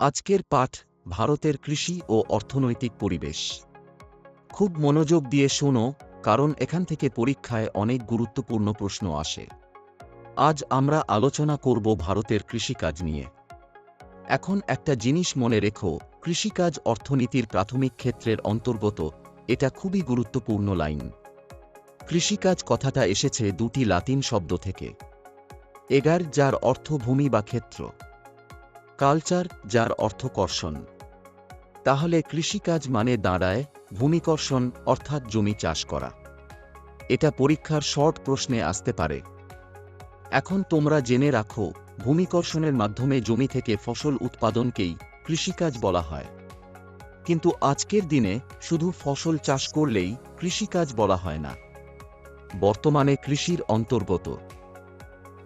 আজকের পাঠ, ভারতের কৃষি ও অর্থনৈতিক পরিবেশ। খুব মনোযোগ দিয়ে শোনো, কারণ এখান থেকে পরীক্ষায় অনেক গুরুত্বপূর্ণ প্রশ্ন আসে। আজ আমরা আলোচনা করব ভারতের কৃষিকাজ নিয়ে। এখন একটা জিনিস মনে রেখো, কৃষিকাজ অর্থনীতির প্রাথমিক ক্ষেত্রের অন্তর্গত, এটা খুবই গুরুত্বপূর্ণ লাইন। কৃষিকাজ কথাটা এসেছে দুটি লাতিন শব্দ থেকে। এগার যার অর্থ ভূমি বা ক্ষেত্র। কালচার যার অর্থ কর্ষণ তাহলে কৃষিকাজ মানে দাঁড়ায় ভূমিকর্ষণ অর্থাৎ জমি চাষ করা। এটা পরীক্ষার শর্ট প্রশ্নে আসতে পারে। এখন তোমরা জেনে রাখো, ভূমিকর্ষণের মাধ্যমে জমি থেকে ফসল উৎপাদনকেই কৃষিকাজ বলা হয়। কিন্তু আজকের দিনে শুধু ফসল চাষ করলেই কৃষিকাজ বলা হয় না। বর্তমানে কৃষির অন্তর্গত।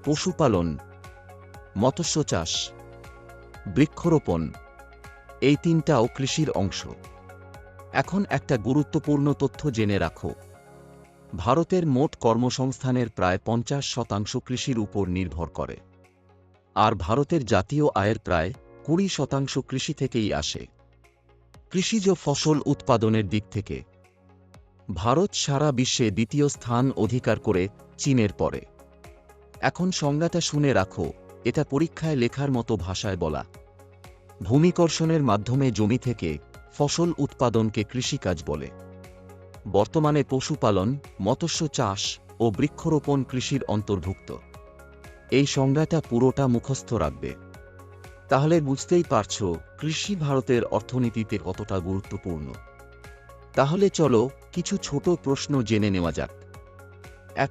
পশুপালন, মৎস্য চাষ। বৃক্ষরোপণ। এই তিনটাও কৃষির অংশ। এখন একটা গুরুত্বপূর্ণ তথ্য জেনে রাখো। ভারতের মোট কর্মসংস্থানের প্রায় পঞ্চাশ শতাংশ কৃষির উপর নির্ভর করে। আর ভারতের জাতীয় আয়ের প্রায় কুড়ি শতাংশ কৃষি থেকেই আসে। কৃষিজ ফসল উৎপাদনের দিক থেকে। ভারত সারা বিশ্বে দ্বিতীয় স্থান অধিকার করে চীনের পরে। এখন সংজ্ঞাটা শুনে রাখো এটা পরীক্ষায় লেখার মতো ভাষায় বলা। ভূমিকর্ষণের মাধ্যমে জমি থেকে ফসল উৎপাদনকে কৃষিকাজ বলে। বর্তমানে পশুপালন, মৎস্য চাষ ও বৃক্ষরোপণ কৃষির অন্তর্ভুক্ত। এই সংজ্ঞাটা পুরোটা মুখস্থ রাখবে। তাহলে বুঝতেই পারছ কৃষি ভারতের অর্থনীতিতে কতটা গুরুত্বপূর্ণ। তাহলে চলো কিছু ছোট প্রশ্ন জেনে নেওয়া যাক। এক,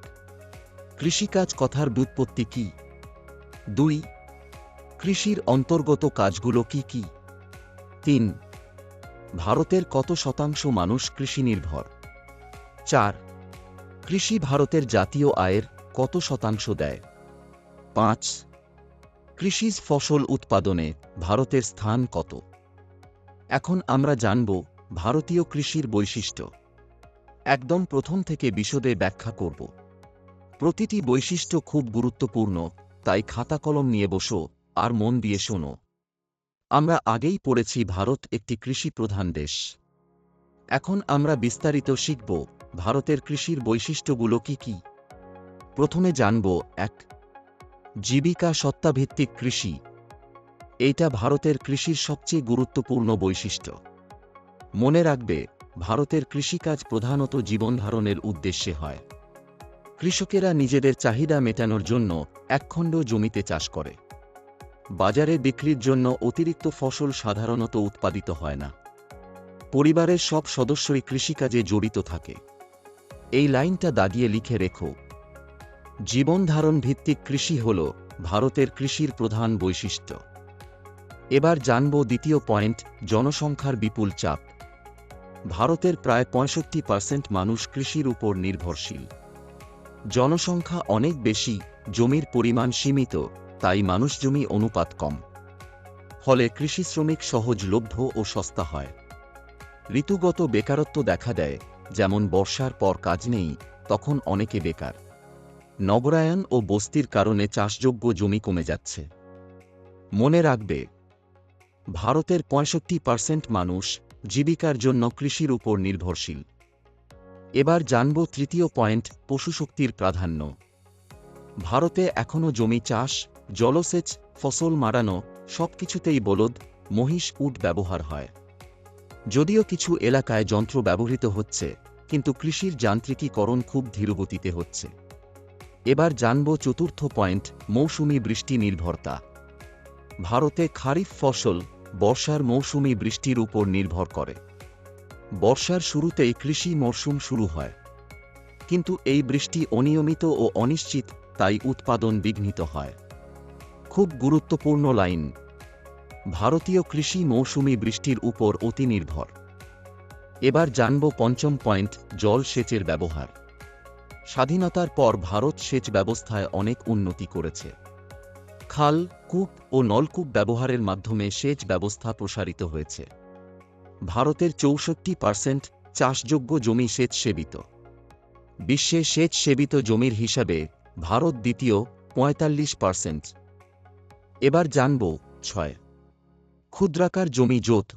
কৃষিকাজ কথার ব্যুৎপত্তি কি? দুই, কৃষির অন্তর্গত কাজগুলো কি কি? তিন, ভারতের কত শতাংশ মানুষ কৃষি নির্ভর চার, কৃষি ভারতের জাতীয় আয়ের কত শতাংশ দেয়? পাঁচ কৃষিজ ফসল উৎপাদনে ভারতের স্থান কত? এখন আমরা জানব ভারতীয় কৃষির বৈশিষ্ট্য। একদম প্রথম থেকে বিশদে ব্যাখ্যা করব। প্রতিটি বৈশিষ্ট্য খুব গুরুত্বপূর্ণ তাই খাতা কলম নিয়ে বসো আর মন দিয়ে শোনো। আমরা আগেই পড়েছি ভারত একটি কৃষি প্রধান দেশ। এখন আমরা বিস্তারিত শিখব ভারতের কৃষির বৈশিষ্ট্যগুলো কি কি। প্রথমে জানব, এক, জীবিকা সত্তাভিত্তিক কৃষি। এইটা ভারতের কৃষির সবচেয়ে গুরুত্বপূর্ণ বৈশিষ্ট্য। মনে রাখবে, ভারতের কৃষিকাজ প্রধানত জীবনধারণের উদ্দেশ্যে হয়। কৃষকেরা নিজেদের চাহিদা মেটানোর জন্য একখণ্ড জমিতে চাষ করে। বাজারে বিক্রির জন্য অতিরিক্ত ফসল সাধারণত উৎপাদিত হয় না। পরিবারের সব সদস্যই কৃষিকাজে জড়িত থাকে। এই লাইনটা দাগিয়ে লিখে রেখো। জীবনধারণ ভিত্তিক কৃষি হল ভারতের কৃষির প্রধান বৈশিষ্ট্য। এবার জানব দ্বিতীয় পয়েন্ট, জনসংখ্যার বিপুল চাপ। ভারতের প্রায় পঁয়ষট্টি পার্সেন্ট মানুষ কৃষির উপর নির্ভরশীল। জনসংখ্যা অনেক বেশি, জমির পরিমাণ সীমিত, তাই মানুষ জমি অনুপাত কম। ফলে কৃষি শ্রমিক সহজলভ্য ও সস্তা হয়। ঋতুগত বেকারত্ব দেখা দেয়, যেমন বর্ষার পর কাজ নেই, তখন অনেকে বেকার। নগরায়ন ও বস্তির কারণে চাষযোগ্য জমি কমে যাচ্ছে। মনে রাখবে, ভারতের পঁয়ষট্টি পার্সেন্ট মানুষ জীবিকার জন্য কৃষির উপর নির্ভরশীল। এবার জানব তৃতীয় পয়েন্ট, পশুশক্তির প্রাধান্য। ভারতে এখনও জমি চাষ, জলসেচ, ফসল মারানো, সবকিছুতেই বলদ, মহিষ, উট ব্যবহার হয়। যদিও কিছু এলাকায় যন্ত্র ব্যবহৃত হচ্ছে, কিন্তু কৃষির যান্ত্রিকীকরণ খুব ধীরগতিতে হচ্ছে। এবার জানব চতুর্থ পয়েন্ট, মৌসুমি বৃষ্টি নির্ভরতা। ভারতে খারিফ ফসল, বর্ষার মৌসুমি বৃষ্টির উপর নির্ভর করে। বর্ষার শুরুতেই কৃষি মরশুম শুরু হয়। কিন্তু এই বৃষ্টি অনিয়মিত ও অনিশ্চিত, তাই উৎপাদন বিঘ্নিত হয়। খুব গুরুত্বপূর্ণ লাইন। ভারতীয় কৃষি মৌসুমি বৃষ্টির উপর অতি নির্ভর এবার জানব পঞ্চম পয়েন্ট, জল সেচের ব্যবহার। স্বাধীনতার পর ভারত সেচ ব্যবস্থায় অনেক উন্নতি করেছে। খাল, কূপ ও নলকূপ ব্যবহারের মাধ্যমে সেচ ব্যবস্থা প্রসারিত হয়েছে। ভারতের চৌষট্টি পার্সেন্ট চাষযোগ্য জমি সেচ সেবিত বিশ্বে সেচ সেবিত জমির হিসাবে ভারত দ্বিতীয় পঁয়তাল্লিশ পার্সেন্ট। এবার জানব ছয়। ক্ষুদ্রাকার জমি জোত।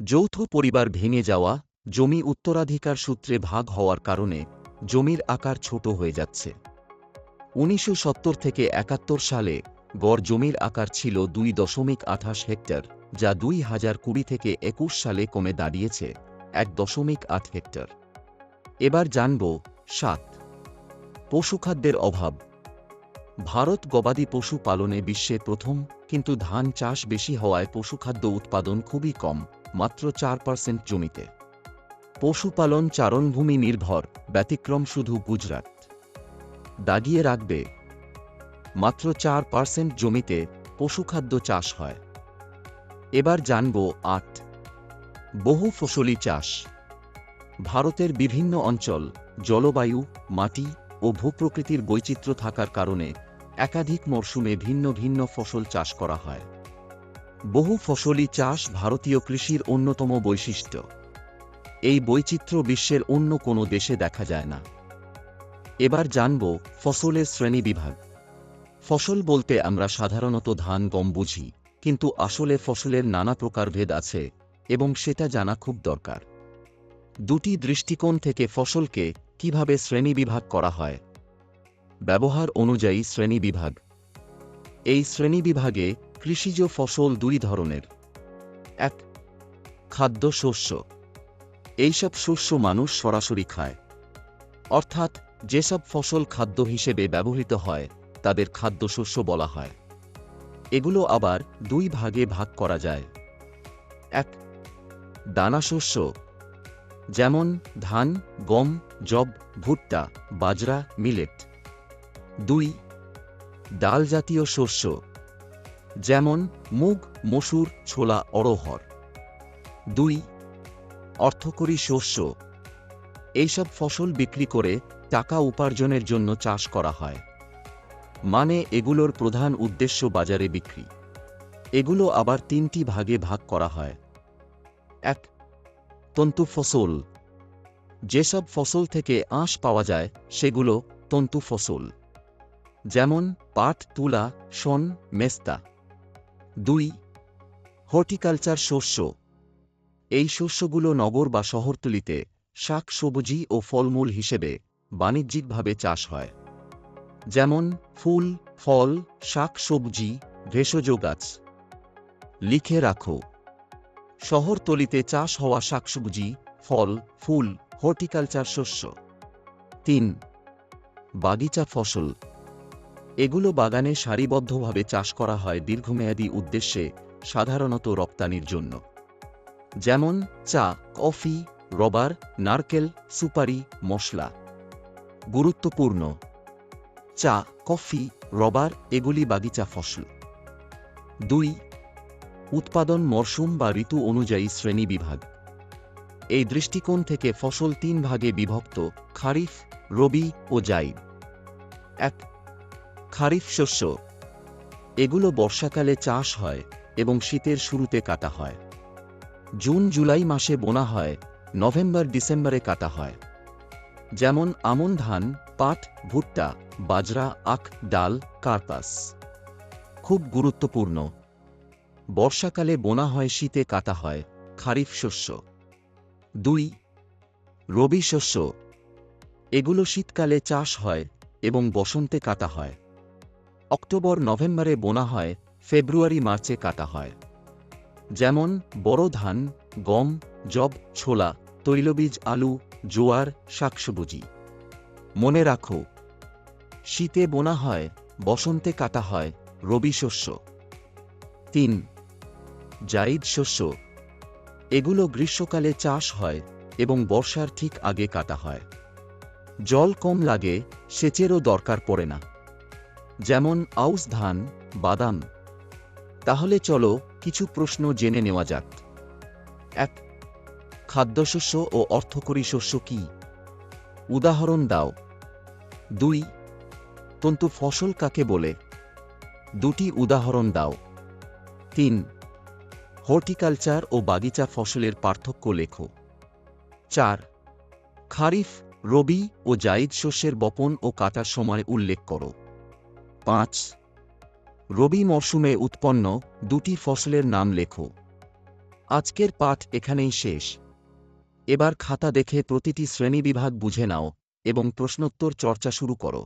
যৌথ পরিবার ভেঙে যাওয়া জমি উত্তরাধিকার সূত্রে ভাগ হওয়ার কারণে জমির আকার ছোট হয়ে যাচ্ছে। উনিশশো সত্তর থেকে একাত্তর সালে গড় জমির আকার ছিল দুই দশমিক আঠাশ হেক্টর। যা দুই হাজার কুড়ি থেকে একুশ সালে কমে দাঁড়িয়েছে এক দশমিক আট হেক্টর। এবার জানব সাত। পশুখাদ্যের অভাব। ভারত গবাদি পশু পালনে বিশ্বে প্রথম, কিন্তু ধান চাষ বেশি হওয়ায় পশুখাদ্য উৎপাদন খুবই কম, মাত্র চার পার্সেন্ট জমিতে। পশুপালন চারণভূমি নির্ভর, ব্যতিক্রম শুধু গুজরাট। দাগিয়ে রাখবে। মাত্র চার পার্সেন্ট জমিতে পশুখাদ্য চাষ হয়। এবার জানব আট। বহু ফসলি চাষ। ভারতের বিভিন্ন অঞ্চল, জলবায়ু, মাটি ও ভূপ্রকৃতির বৈচিত্র্য থাকার কারণে একাধিক মরশুমে ভিন্ন ভিন্ন ফসল চাষ করা হয়। বহু ফসলি চাষ ভারতীয় কৃষির অন্যতম বৈশিষ্ট্য। এই বৈচিত্র্য বিশ্বের অন্য কোনো দেশে দেখা যায় না। এবার জানব ফসলের শ্রেণীবিভাগ ফসল বলতে আমরা সাধারণত ধান, গম বুঝি। কিন্তু আসলে ফসলের নানা প্রকারভেদ আছে, এবং সেটা জানা খুব দরকার। দুটি দৃষ্টিকোণ থেকে ফসলকে কীভাবে শ্রেণীবিভাগ করা হয়। ব্যবহার অনুযায়ী শ্রেণীবিভাগ। এই শ্রেণীবিভাগে কৃষিজ ফসল দুই ধরনের। এক, খাদ্য শস্য। এইসব শস্য মানুষ সরাসরি খায়। অর্থাৎ, যেসব ফসল খাদ্য হিসেবে ব্যবহৃত হয়, তাদের খাদ্যশস্য বলা হয়। এগুলো আবার দুই ভাগে ভাগ করা যায়। এক, দানাশস্য, যেমন ধান, গম জব ভুট্টা, বাজরা, মিলেট। দুই ডাল জাতীয় শস্য, যেমন মুগ, মসুর, ছোলা অরহর দুই, অর্থকরী শস্য, এইসব ফসল বিক্রি করে টাকা উপার্জনের জন্য চাষ করা হয়। মানে এগুলোর প্রধান উদ্দেশ্য বাজারে বিক্রি। এগুলো আবার তিনটি ভাগে ভাগ করা হয়। এক, তন্তু ফসল। যেসব ফসল থেকে আঁশ পাওয়া যায়, সেগুলো তন্তু ফসল। যেমন, পাট, তুলা, শন, মেস্তা। দুই, হর্টিকালচার শস্য। এই শস্যগুলো নগর বা শহরতলিতে শাক, সবজি ও ফলমূল হিসেবে বাণিজ্যিকভাবে চাষ হয়। যেমন, ফুল, ফল, শাক, সবজি, ভেষজ গাছ। লিখে রাখো। শহরতলিতে চাষ হওয়া শাকসবজি ফল, ফুল, হর্টিকালচার শস্য। তিন, বাগিচা ফসল। এগুলো বাগানে সারিবদ্ধভাবে চাষ করা হয় দীর্ঘমেয়াদী উদ্দেশ্যে, সাধারণত রপ্তানির জন্য। যেমন, চা, কফি, রবার, নারকেল, সুপারি, মশলা। গুরুত্বপূর্ণ। চা, কফি, রবার, এগুলি বাগিচা ফসল। দুই, উৎপাদন মরশুম বা ঋতু অনুযায়ী শ্রেণি বিভাগ। এই দৃষ্টিকোণ থেকে ফসল তিন ভাগে বিভক্ত, খারিফ, রবি ও জাইদ এক, খারিফ শস্য। এগুলো বর্ষাকালে চাষ হয় এবং শীতের শুরুতে কাটা হয়। জুন, জুলাই মাসে বোনা হয়, নভেম্বর, ডিসেম্বরে কাটা হয়। যেমন আমন ধান পাট, ভুট্টা, বাজরা, আখ, ডাল, কার্পাস। খুব গুরুত্বপূর্ণ। বর্ষাকালে বোনা হয়, শীতে কাটা হয়। খারিফ শস্য। দুই, রবি শস্য। এগুলো শীতকালে চাষ হয় এবং বসন্তে কাটা হয়। অক্টোবর, নভেম্বরে বোনা হয়, ফেব্রুয়ারি, মার্চে কাটা হয়। যেমন, বড় ধান, গম জব ছোলা, তৈলবীজ, আলু, জোয়ার, শাকসবুজি। মনে রাখো, শীতে বোনা হয়, বসন্তে কাটা হয়, রবি শস্য। তিন জাইদ শস্য। এগুলো গ্রীষ্মকালে চাষ হয় এবং বর্ষার ঠিক আগে কাটা হয়। জল কম লাগে, সেচেরও দরকার পড়ে না। যেমন আউশ ধান, বাদাম। তাহলে চলো কিছু প্রশ্ন জেনে নেওয়া যাক। এক, খাদ্যশস্য ও অর্থকরী শস্য কি? উদাহরণ দাও। দুই, তন্তু ফসল কাকে বলে? দুটি উদাহরণ দাও। তিন, হর্টিকালচার ও বাগিচা ফসলের পার্থক্য লেখো। চার, খারিফ, রবি ও জাইদ শস্যের বপন ও কাটার সময় উল্লেখ করো। পাঁচ, রবি মরশুমে উৎপন্ন দুটি ফসলের নাম লেখো। আজকের পাঠ এখানেই শেষ। এবার খাতা দেখে প্রতিটি শ্রেণীবিভাগ বুঝে নাও। এবং প্রশ্নোত্তর চর্চা শুরু করো।